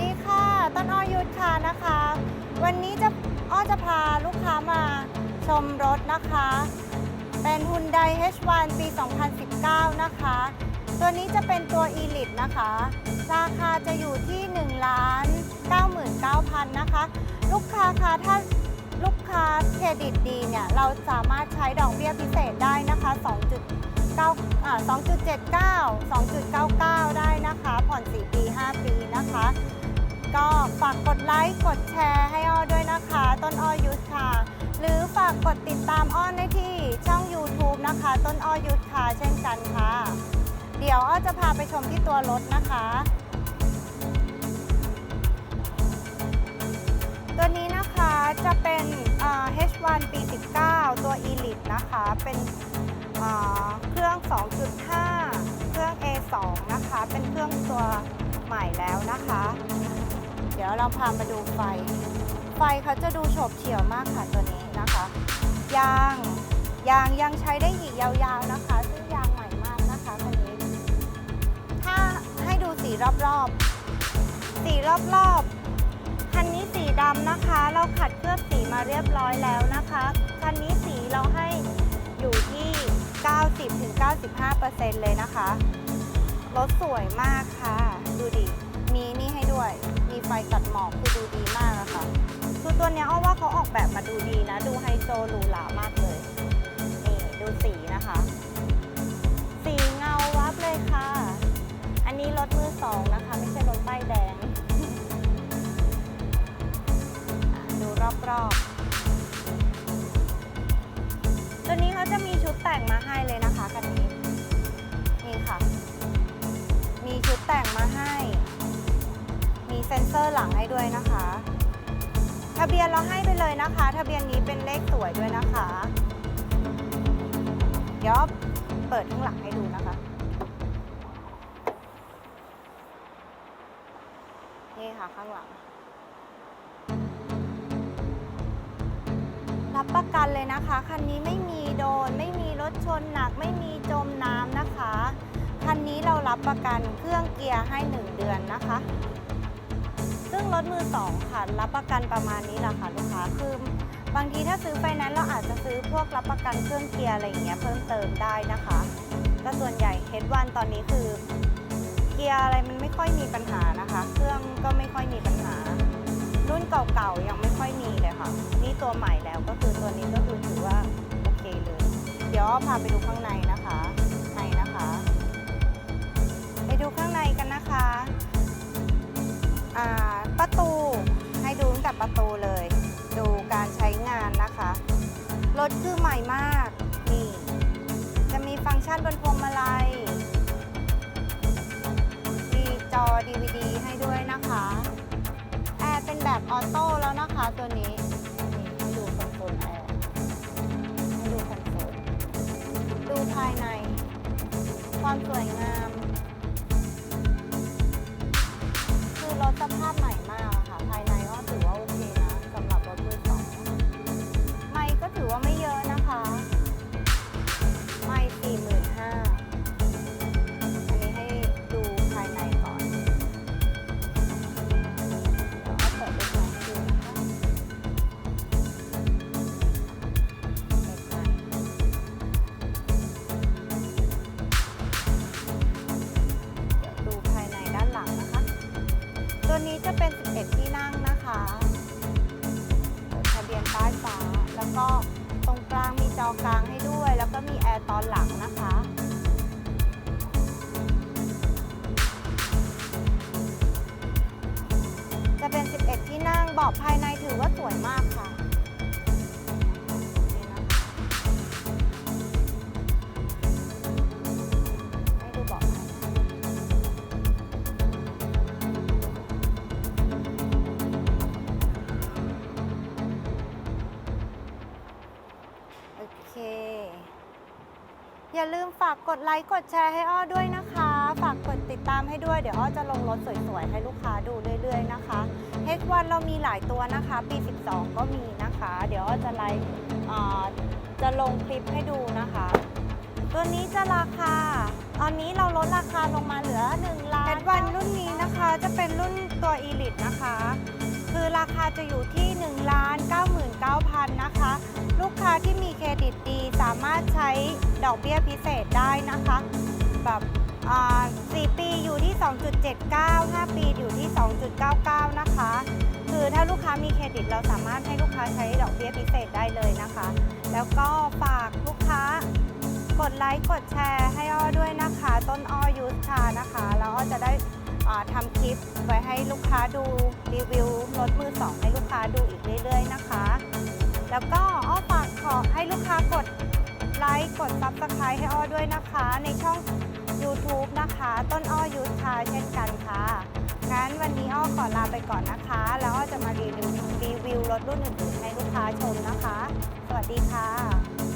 ดีค่ะ ต้นอ้อยุทธค่ะนะคะ วันนี้จะอ้อจะพาลูกค้ามาชมรถนะคะ เป็น Hyundai H1 ปี 2019 นะคะ ตัวนี้จะเป็นตัว Elite นะคะ ราคาจะอยู่ที่1ล้าน99,000 นะคะ ลูกค้าคะถ้าลูกค้าเครดิตดีเนี่ย เราสามารถใช้ดอกเบี้ยพิเศษได้นะคะ 2.9อ่า2.79 2.99 ได้นะคะ ผ่อน 4 ปี 5 ปีนะคะ ก็ฝากกดไลค์ กดแชร์ให้อ้อด้วยนะคะ ต้นอ้อยุทธค่ะ หรือฝากกดติดตามอ้อได้ที่ช่อง YouTube นะคะ ต้นอ้อยุทธค่ะเช่นกันค่ะ เดี๋ยวอ้อจะพาไปชมที่ตัวรถนะคะ ตัวนี้นะคะจะเป็น H1 ปี 19 ตัว Elite นะคะ เป็นเครื่อง 2.5 เครื่อง A2 นะคะ เป็นเครื่องตัวใหม่แล้วนะคะ เดี๋ยวเราพามาดูไฟ ไฟเขาจะดูโฉบเฉี่ยวมากค่ะตัวนี้นะคะ ยาง ยางยังใช้ได้อีกยาวๆนะคะ ซึ่งยางใหม่มากนะคะคันนี้ ถ้าให้ดูสีรอบๆ สีรอบๆ คันนี้สีดำนะคะ เราขัดเคลือบสีมาเรียบร้อยแล้วนะคะ คันนี้สีเราให้อยู่ที่ 90-95%เลยนะคะ รถสวยมากค่ะ ดูดิ มีนี่ให้ด้วย มีไฟตัดหมอกคือดูดีมากอะค่ะคือตัวเนี้ยอ้อว่าเขาออกแบบมาดูดีนะ ดูไฮโซหรูหรามากเลย นี่ดูสีนะคะ สีเงาวับเลยค่ะ อันนี้รถมือสองนะคะ ไม่ใช่รถป้ายแดง ดูรอบๆ อร์หลังให้ด้วยนะคะ ทะเบียนเราให้ไปเลยนะคะ ทะเบียนนี้เป็นเลขสวยด้วยนะคะ เดี๋ยวเปิดข้างหลังให้ดูนะคะ นี่ค่ะข้างหลัง รับประกันเลยนะคะ คันนี้ไม่มีโดน ไม่มีรถชนหนัก ไม่มีจมน้ำนะคะ คันนี้เรารับประกันเครื่องเกียร์ให้ 1 เดือนนะคะ ซึ่งรถมือสองค่ะรับประกันประมาณนี้แหละค่ะลูกค้าคือบางทีถ้าซื้อไฟแนนซ์เราอาจจะซื้อพวกรับประกันเครื่องเกียร์อะไรอย่างเงี้ยเพิ่มเติมได้นะคะแต่ส่วนใหญ่ H1 ตอนนี้คือ เกียร์อะไรมันไม่ค่อยมีปัญหานะคะ เครื่องก็ไม่ค่อยมีปัญหา รุ่นเก่าๆยังไม่ค่อยมีเลยค่ะ นี่ตัวใหม่แล้วก็คือตัวนี้ก็คือถือว่าโอเคเลย เดี๋ยวพาไปดูข้างในนะคะในนะคะ ไปดูข้างในกันนะคะ ประตูให้ดูตั้งแต่ประตูเลย ดูการใช้งานนะคะ รถคือใหม่มากนี่จะมีฟังก์ชันบนพวงมาลัยมีจอ DVD ให้ด้วยนะคะแอร์เป็นแบบออโต้แล้วนะคะตัวนี้นี่ให้ดูคอนโซลแอร์ให้ดูคอนโซลดูภายใน ความสวยงาม ตัวนี้จะเป็น 11 ที่นั่งนะคะเปิดทะเบียนป้ายฟ้า แล้วก็ตรงกลางมีจอกลางให้ด้วย แล้วก็มีแอร์ตอนหลังนะคะจะเป็น 11 ที่นั่งเบาะภายในถือว่าสวยมากค่ะ โอเค อย่าลืมฝากกดไลค์กดแชร์ให้อ้อด้วยนะคะ ฝากกดติดตามให้ด้วย เดี๋ยวอ้อจะลงรถสวยๆ ให้ลูกค้าดูเรื่อยๆนะคะ H1 เรามีหลายตัวนะคะ ปี 12 ก็มีนะคะ เดี๋ยวอ้อจะไลฟ์จะลงคลิปให้ดูนะคะ ตัวนี้จะราคา ตอนนี้เราลดราคาลงมาเหลือ1ล้าน S1 รุ่นนี้นะคะจะเป็นรุ่นตัว Elite นะคะ คือราคาจะอยู่ที่1ล้าน99,000นะคะ ลูกค้าที่มีเครดิตดีสามารถใช้ดอกเบี้ยพิเศษได้นะคะ แบบอ่า4ปีอยู่ที่ 2.79 5 ปีอยู่ที่ 2.99 นะคะ คือถ้าลูกค้ามีเครดิตเราสามารถให้ลูกค้าใช้ดอกเบี้ยพิเศษได้เลยนะคะ แล้วก็ฝากลูกค้ากดไลค์กดแชร์ให้อ้อด้วยนะคะ ต้นอ้อยูสชานะคะ แล้วอ้อจะได้ ทำคลิปไว้ให้ลูกค้าดูรีวิวรถมือสองให้ลูกค้าดูอีกเรื่อย ๆ นะคะ แล้วก็อ้อฝากขอให้ลูกค้ากดไลค์กด Subscribe ให้อ้อด้วยนะคะ ในช่อง YouTube นะคะ ต้นอ้อยูสชาเช่นกันค่ะ งั้นวันนี้อ้อขอลาไปก่อนนะคะ แล้วอ้อจะมารีวิวรีวิวรถรุ่นอื่นๆให้ลูกค้าชมนะคะ สวัสดีค่ะ